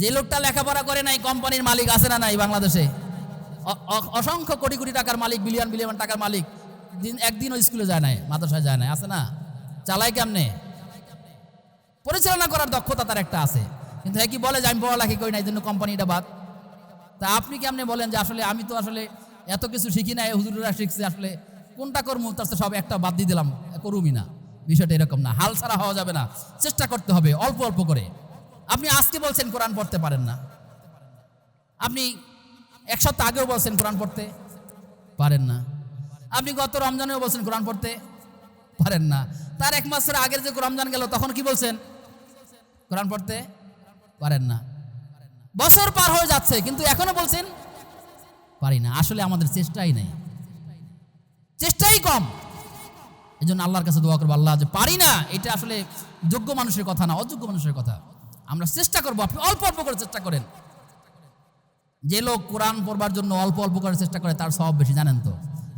যে লোকটা লেখাপড়া করে নাই, কোম্পানির মালিক আছে না নাই বাংলাদেশে? অসংখ্য কোটি কোটি টাকার মালিক বিলিয়ন বিলিয়ন টাকার মালিক। দিন, একদিনও স্কুলে যায় নাই, মাদ্রাসায় যায় নাই, আছে না? চালাই কেমনে? পরিচালনা করার দক্ষতা তার একটা আছে। কিন্তু কি বলে যে আমি পড়ালেখি করি না, এই জন্য কোম্পানিটা বাদ? তা আপনি কেমনে বলেন যে আসলে আমি তো আসলে এত কিছু শিখি না হুজুরা শিখছি আসলে কোনটা করব? তার সব একটা বাদ দিয়ে দিলাম করুমি না। বিষয়টা এরকম না, হাল ছাড়া হওয়া যাবে না, চেষ্টা করতে হবে, অল্প অল্প করে। আপনি আজকে বলছেন কোরআন পড়তে পারেন না। আপনি এক সপ্তাহ আগেও বলছেন কোরআন পড়তে পারেন না। আপনি গত রমজানেও বলছেন কোরআন পড়তে পারেন না। তার এক মাসের আগের যে রমজান গেল, তখন কি বলছেন? কোরআন পড়তে পারেন না। বছর পার হয়ে যাচ্ছে, কিন্তু এখনও বলছেন পারি না। আসলে আমাদের চেষ্টাই নেই। চেষ্টাই কম। এই জন্য আল্লাহর কাছে দোয়া করব, আল্লাহ যে পারি না, এটা আসলে যোগ্য মানুষের কথা না, অযোগ্য মানুষের কথা। আমরা চেষ্টা করব, আপনি অল্প অল্প করে চেষ্টা করেন। যে লোক কোরআন পড়বার জন্য অল্প অল্প করে চেষ্টা করে, তার সব বেশি, জানেন তো?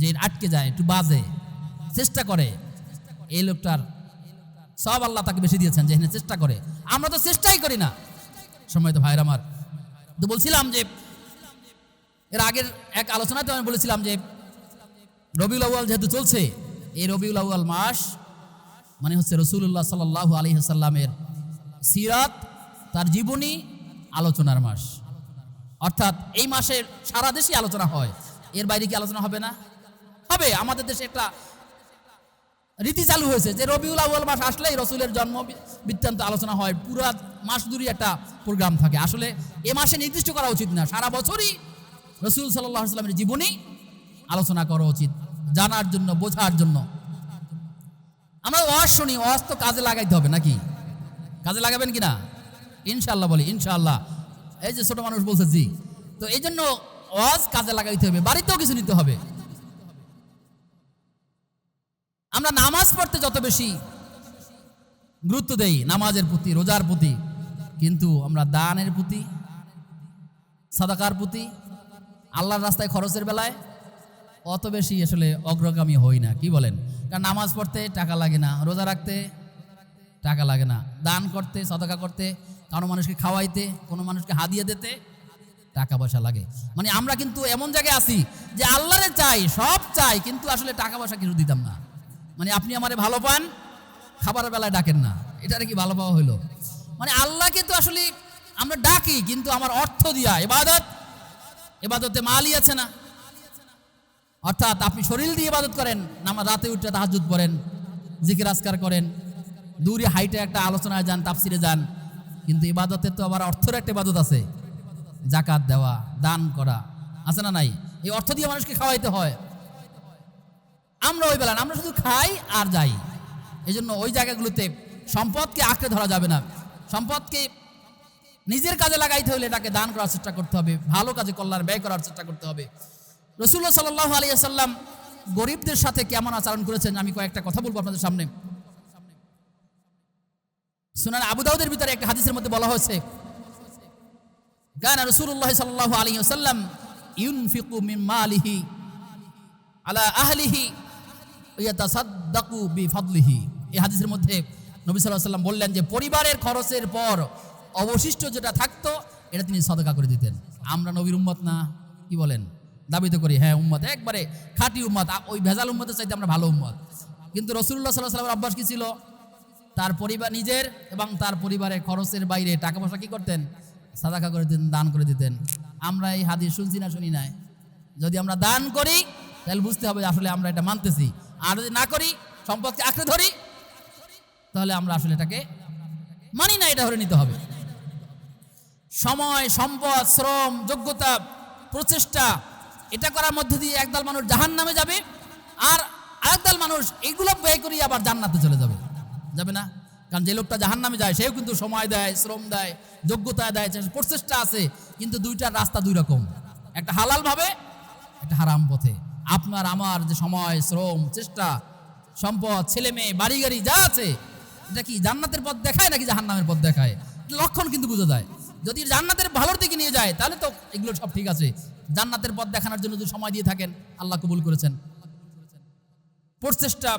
যে আটকে যায়, একটু বাজে, চেষ্টা করে। এই লোকটার সব আল্লাহ তাকে বেশি দিয়েছেন, যে চেষ্টা করে। আমরা তো চেষ্টাই করি না। সময় তো ভাইয়ের আমার, তো বলছিলাম যে, এর আগের এক আলোচনাতে আমি বলেছিলাম যে, রবিউল আউয়াল যেহেতু চলছে, এই রবিউল আউয়াল মাস মানে হচ্ছে রসুল্লাহ সাল্লাহ সাল্লামের সিরাত তার জীবনী আলোচনার মাস। অর্থাৎ এই মাসে সারা দেশে আলোচনা হয়। এর বাইরে কি আলোচনা হবে না? হবে। আমাদের দেশে একটা রীতি চালু হয়েছে যে রবিউল আউয়াল মাস আসলেই রসুলের জন্ম বৃত্তান্ত আলোচনা হয়। পুরো মাস জুড়ে একটা প্রোগ্রাম থাকে। আসলে এ মাসে নির্দিষ্ট করা উচিত না। সারা বছরই রসুল সাল্লাহ সাল্লামের জীবনী আলোচনা করা উচিত, জানার জন্য, বোঝার জন্য। আমরা ওয়াজ শুনি, ওয়াজ তো কাজে লাগাইতে হবে নাকি? কাজে লাগাবেন কি না? ইনশাল্লাহ বলি ইনশাল্লাহ এই যে ছোট মানুষ বলছে, জি। তো এই জন্য ওয়াজ কাজে লাগাইতে হবে, বাড়িতেও কিছু নিতে হবে। আমরা নামাজ পড়তে যত বেশি গুরুত্ব দেই, নামাজের প্রতি, রোজার প্রতি, কিন্তু আমরা দানের প্রতি, সাদাকার প্রতি, আল্লাহর রাস্তায় খরচের বেলায় অত বেশি আসলে অগ্রগামী হই না, কি বলেন? কারণ নামাজ পড়তে টাকা লাগে না, রোজা রাখতে টাকা লাগে না। দান করতে, সদকা করতে কারও মানুষকে খাওয়াইতে, কোনো মানুষকে হাদিয়ে দিতে, টাকা পয়সা লাগে। মানে আমরা কিন্তু এমন জায়গায় আছি যে আল্লাহরে চাই, সব চাই, কিন্তু আসলে টাকা পয়সা কিছু দিতাম না। মানে আপনি আমারে ভালো পান, খাবারের বেলায় ডাকেন না। এটারে কি ভালো পাওয়া হইল? মানে আল্লাহকে তো আসলে আমরা ডাকি, কিন্তু আমার অর্থ দিয়া এবাদত এবাদতে মালই আছে না। অর্থাৎ আপনি শরীর দিয়ে ইবাদত করেন নামা রাতে উঠে তাহাজুদ পড়েন, জিকির আজকার করেন, দূরে হাইটে একটা আলোচনায় যান, তাফসিরে যান কিন্তু ইবাদতের তো আবার অর্থের একটা ইবাদত আছে। জাকাত দেওয়া, দান করা। আছে না নাই? এই অর্থ দিয়ে মানুষকে খাওয়াইতে হয়। আমরা ওই বেলা আমরা শুধু খাই আর যাই। এই জন্য ওই জায়গাগুলোতে সম্পদকে আঁকড়ে ধরা যাবে না। সম্পদকে নিজের কাজে লাগাইতে হলে এটাকে দান করার চেষ্টা করতে হবে, ভালো কাজে কল্যাণ ব্যয় করার চেষ্টা করতে হবে। রসুল্লাহ সাল্লাহ আলী সাল্লাম গরিবদের সাথে কেমন আচরণ করেছেন? আমি কয়েকটা কথা বলব আপনাদের সামনে। সুনান আবু দাউদের ভিতরে একটা হাদিসের মধ্যে বলা হয়েছে গান রসুল্লাহ সাল্লাহ আলী সাল্লাম ইউনফিকু মিন মালিহি আলা আহলিহি ইয়াতাসাদ্দাকু বিফাদলিহি। এই হাদিসের মধ্যে নবী সাল্লাল্লাহু আলাইহি বললেন যে, পরিবারের খরচের পর অবশিষ্ট যেটা থাকতো, এটা তিনি সদকা করে দিতেন। আমরা নবীর উম্মত না, কি বলেন? দাবি তো করি হ্যাঁ উম্মত। একবারে খাঁটি উম্মত ওই ভেজাল উম্মতের চাইতে আমরা ভালো উম্মত। কিন্তু রসুল্লাহ সাল্লাহ সাল্লামের অভ্যাস কি ছিল? তার পরিবার নিজের এবং তার পরিবারের খরচের বাইরে টাকা পয়সা কি করতেন? সাদাকা করে দিতেন, দান করে দিতেন। আমরা এই হাদিস শুনছি না শুনি নাই। যদি আমরা দান করি, তাহলে বুঝতে হবে আসলে আমরা এটা মানতেছি। আর যদি না করি সম্পদকে আঁকড়ে ধরি, তাহলে আমরা আসলে এটাকে মানি না, এটা ধরে নিতে হবে। সময়, সম্পদ, শ্রম, যোগ্যতা, প্রচেষ্টা, এটা করার মধ্যে দিয়ে একদল মানুষ জাহান নামে যাবে, আর আরেকদল মানুষ এইগুলো ব্যয় করিয়ে আবার জান্নাতে চলে যাবে। যাবে না। কারণ যে লোকটা জাহান নামে যায়, সেও কিন্তু সময় দেয়, শ্রম দেয়, যোগ্যতা দেয় প্রচেষ্টা আছে, কিন্তু দুইটার রাস্তা দুই রকম। একটা হালাল ভাবে, একটা হারাম পথে। আপনার, আমার যে সময়, শ্রম, চেষ্টা, সম্পদ, ছেলে মেয়ে, বাড়ি গাড়ি যা আছে, এটা কি জান্নাতের পথ দেখায় নাকি জাহান্নামের পথ দেখায়? লক্ষণ কিন্তু বোঝা যায়। যদি জান্নাতের ভালোর দিকে নিয়ে যায়, তাহলে তো এগুলো সব ঠিক আছে। জান্নাতের পথ দেখানোর জন্য যদি সময় দিয়ে থাকেন, আল্লাহ কবুল করেছেন। প্রচেষ্টা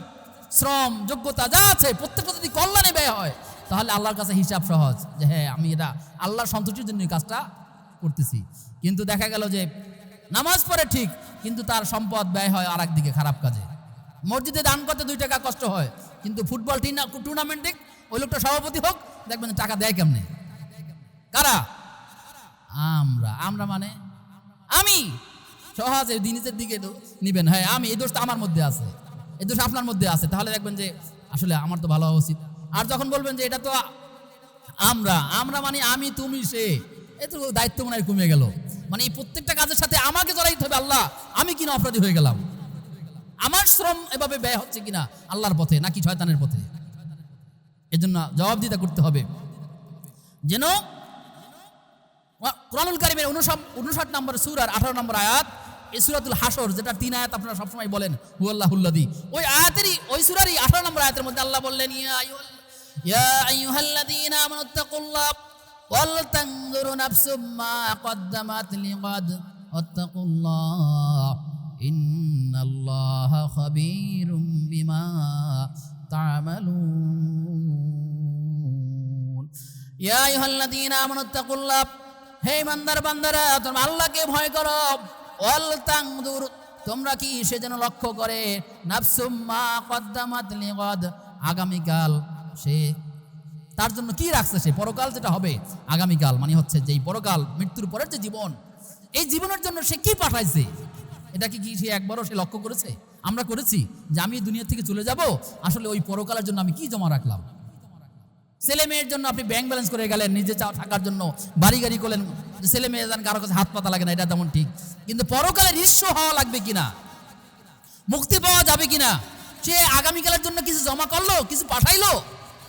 শ্রম, যোগ্যতা, যা আছে, প্রত্যেকটা যদি কল্যাণে ব্যয় হয়, তাহলে আল্লাহর কাছে হিসাব সহজ যে হ্যাঁ আমি এটা আল্লাহর সন্তুষ্টির জন্য কাজটা করতেছি। কিন্তু দেখা গেল যে নামাজ পড়ে ঠিক, কিন্তু তার সম্পদ ব্যয় হয় আর দিকে খারাপ কাজে। মসজিদে দান করতে দুই টাকা কষ্ট হয়, কিন্তু ফুটবল টুর্নামেন্ট ওই লোকটা সভাপতি হোক, দেখবেন টাকা দেয় কেমনে? কারা? আমরা। আমরা মানে আমি। সহজে দিনের দিকে নিবেন। হ্যাঁ আমি, এই দোষটা আমার মধ্যে আছে। এই দোষ আপনার মধ্যে আছে, তাহলে দেখবেন যে আসলে আমার তো ভালো হওয়া উচিত। আর যখন বলবেন যে এটা তো আমরা আমরা মানে আমি, তুমি, সে, এ তো দায়িত্ব মনে হয় কমে গেল। মানে এই প্রত্যেকটা কাজের সাথে আমাকে জড়াইতে হবে, আল্লাহ, আমি কিনা অপরাধী হয়ে গেলাম। আমার শ্রম এভাবে ব্যয় হচ্ছে কিনা আল্লাহর পথে নাকি শয়তানের পথে? এজন্য জবাবদিহিতা করতে হবে। যেন কোরআনুল কারিমের উনষাট নম্বর সুরার আঠারো নম্বর আয়াত সুরাতুল হাসর যেটা তিন আয়াত আপনারা সবসময় বলেন হুয়াল্লাহুল্লাদি ওই আয়াতেরই, ওই সুরারই আঠারো নম্বর আয়াতের মধ্যে আল্লাহ বললেন, ইয়া হে ইমানদার বান্দারা, তোমরা আল্লাহকে ভয় করো। তোমরা কি সে যেন লক্ষ্য করে? নাফসুম মা কদ্দামাত আগামীকাল সে তার জন্য কি রাখছে সে? পরকাল যেটা হবে, আগামীকাল মানে হচ্ছে যে পরকাল, মৃত্যুর পরের যে জীবন, এই জীবনের জন্য সে কি পাঠাইছে? এটা কি সে একবারও সে লক্ষ্য করেছে? আমরা করেছি যে আমি দুনিয়া থেকে চলে যাব, আসলে ওই পরকালের জন্য আমি কি জমা রাখলাম? ছেলে মেয়ের জন্য আপনি ব্যাংক ব্যালেন্স করে গেলেন, নিজে চা- থাকার জন্য, বাড়ি গাড়ি করলেন, ছেলে মেয়ে যেন কারও কাছে হাত পাতা লাগে না, এটা তেমন ঠিক। কিন্তু পরকালে নিঃস্ব হওয়া লাগবে কিনা? মুক্তি পাওয়া যাবে কিনা? সে আগামীকালের জন্য কিছু জমা করল, কিছু পাঠাইলো?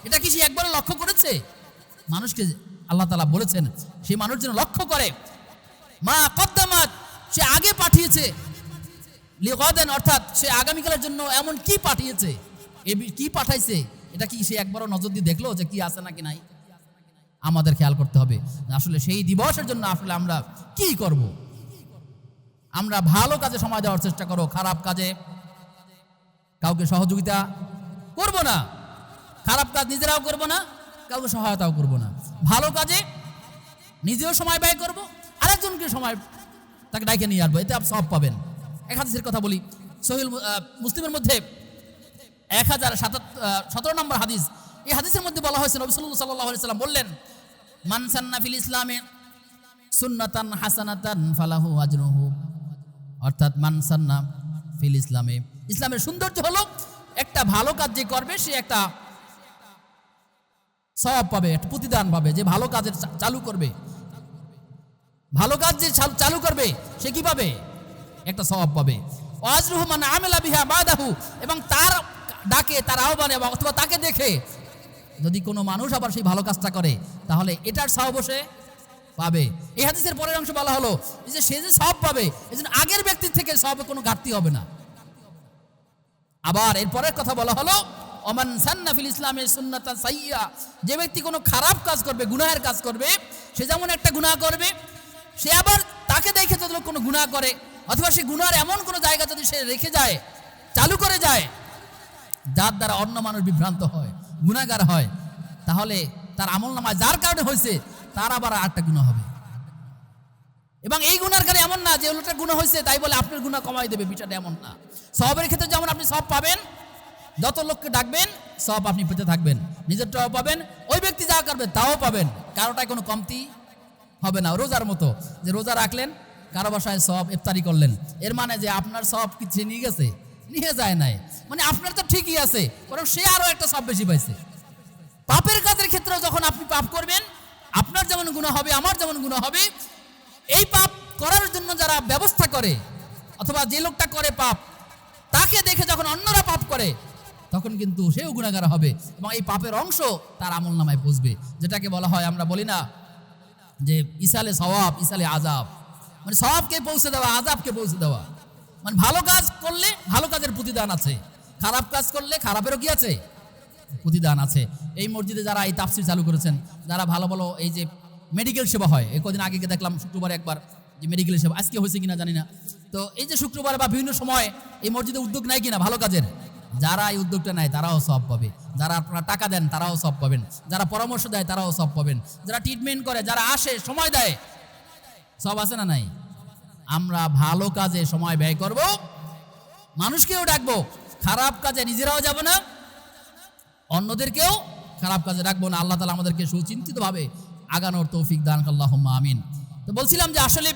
এটা কি সে একবার লক্ষ্য করেছে? মানুষকে আল্লাহ তালা বলেছেন, সেই মানুষ যেন লক্ষ্য করে। মা কদ্দামাত, সে আগে পাঠিয়েছে। লিগদেন অর্থাৎ সে আগামীকালের জন্য এমন কি পাঠিয়েছে? এ কি পাঠাইছে? এটা কি সে একবারও নজর দিয়ে দেখল যে কি আছে নাকি নাই? আমাদের খেয়াল করতে হবে। আসলে সেই দিবসের জন্য আসলে আমরা কি করব? আমরা ভালো কাজে সময় দেওয়ার চেষ্টা করো, খারাপ কাজে। কাউকে সহযোগিতা করব না। খারাপ কাজ নিজেরাও করব না, কাউকে সহায়তাও করব না। ভালো কাজে নিজেও সময় ব্যয় করব, আরেকজনকে সময় তাকে ডাইকে নিয়ে আসব, এতে সব পাবেন। এক হাদিসের কথা বলি সহিল মুসলিমের মধ্যে এক হাজার সতেরো নম্বর হাদিস, এই হাদিসের মধ্যে বলা হয়েছে, নবী সাল্লাল্লাহু সাল্লাহ সাল্লাম বললেন মানসান্না ফিল ইসলামে সুন্নাতান হাসানাতান ফালাহু আজরুহু। অর্থাৎ মানসান্না ফিল ইসলামে। ইসলামের সৌন্দর্য হলো একটা ভালো কাজ যে করবে, সে একটা স্বভাব পাবে, একটা প্রতিদান পাবে, যে ভালো কাজের চালু করবে। ভালো কাজ যে চালু করবে, সে কি পাবে? একটা স্বভাব পাবে। ওয়াজরুহু মান আমেলা বিহা বাদাহু, এবং তার ডাকে, তার আহ্বানে অথবা তাকে দেখে যদি কোনো মানুষ আবার সেই ভালো কাজটা করে, তাহলে এটার সব সে পাবে। এই হাদিসের পরের অংশ বলা হলো যে সে যে সব পাবে, এই জন্য আগের ব্যক্তির থেকে সবে কোনো ঘাটতি হবে না। আবার এরপরের কথা বলা হলো, ওমান সান্নাফিল ইসলামের সুন্নাতা সাইয়া যে ব্যক্তি কোনো খারাপ কাজ করবে, গুনাহের কাজ করবে, সে যেমন একটা গুনাহ করবে, সে আবার তাকে দেখে যদি কোনো গুনাহ করে, অথবা সে গুনার এমন কোনো জায়গা যদি সে রেখে যায়, চালু করে যায়, যার দ্বারা অন্য মানুষ বিভ্রান্ত হয় গুণাগার হয়, তাহলে তার আমল নামায় যার কারণে হয়েছে তার আবার আটটা গুণা হবে। এবং এই গুণার কারণে এমন না যে ওটা গুণা হয়েছে, তাই বলে আপনার গুণা কমাই দেবে, বিষয়টা এমন না। সবের ক্ষেত্রে যেমন আপনি সব পাবেন, যত লোককে ডাকবেন সব আপনি পেতে থাকবেন। নিজেরটাও পাবেন, ওই ব্যক্তি যা করবে তাও পাবেন। কারোটায় কোনো কমতি হবে না। রোজার মতো যে রোজা রাখলেন, কারও বাসায় সব ইফতারি করলেন, এর মানে যে আপনার সব কিছু নিয়ে গেছে? নিয়ে যায় নাই। মানে আপনার তো ঠিকই আছে বরং সে আরও একটা সব বেশি পাইছে। পাপের কাজের ক্ষেত্রেও যখন আপনি পাপ করবেন আপনার যেমন গুণা হবে, আমার যেমন গুণা হবে, এই পাপ করার জন্য যারা ব্যবস্থা করে, অথবা যে লোকটা করে পাপ, তাকে দেখে যখন অন্যরা পাপ করে, তখন কিন্তু সেও গুণাগার হবে এবং এই পাপের অংশ তার আমল নামায় বুঝবে যেটাকে বলা হয়, আমরা বলি না যে ইসালে সওয়াব ইসালে আজাব মানে সওয়াবকে পৌঁছে দেওয়া আজাবকে পৌঁছে দেওয়া। মানে ভালো কাজ করলে ভালো কাজের প্রতিদান আছে, খারাপ কাজ করলে খারাপেরও কি আছে? প্রতিদান আছে। এই মসজিদে যারা এই তাফসির চালু করেছেন, যারা ভালো ভালো এই যে মেডিকেল সেবা হয়, এই কদিন আগে দেখলাম শুক্রবারে একবার যে মেডিকেল সেবা। আজকে হয়েছে কিনা জানি না। তো এই যে শুক্রবার বা বিভিন্ন সময় এই মসজিদে উদ্যোগ নেয় কিনা, ভালো কাজের। যারা এই উদ্যোগটা নেয়, তারাও সব পাবে। যারা আপনারা টাকা দেন, তারাও সব পাবেন। যারা পরামর্শ দেয়, তারাও সব পাবেন। যারা ট্রিটমেন্ট করে, যারা আসে, সময় দেয়, সব আছে না নাই? আমরা ভালো কাজে সময় ব্যয় করব। মানুষকেও ডাকবো। খারাপ কাজে নিজেরাও যাব না। অন্যদেরকেও খারাপ কাজে রাখব না। আল্লাহ তালা আমাদেরকে সুচিন্তিতভাবে আগানোর তৌফিক দান আল্লাহ আমিন। তো বলছিলাম যে আসলে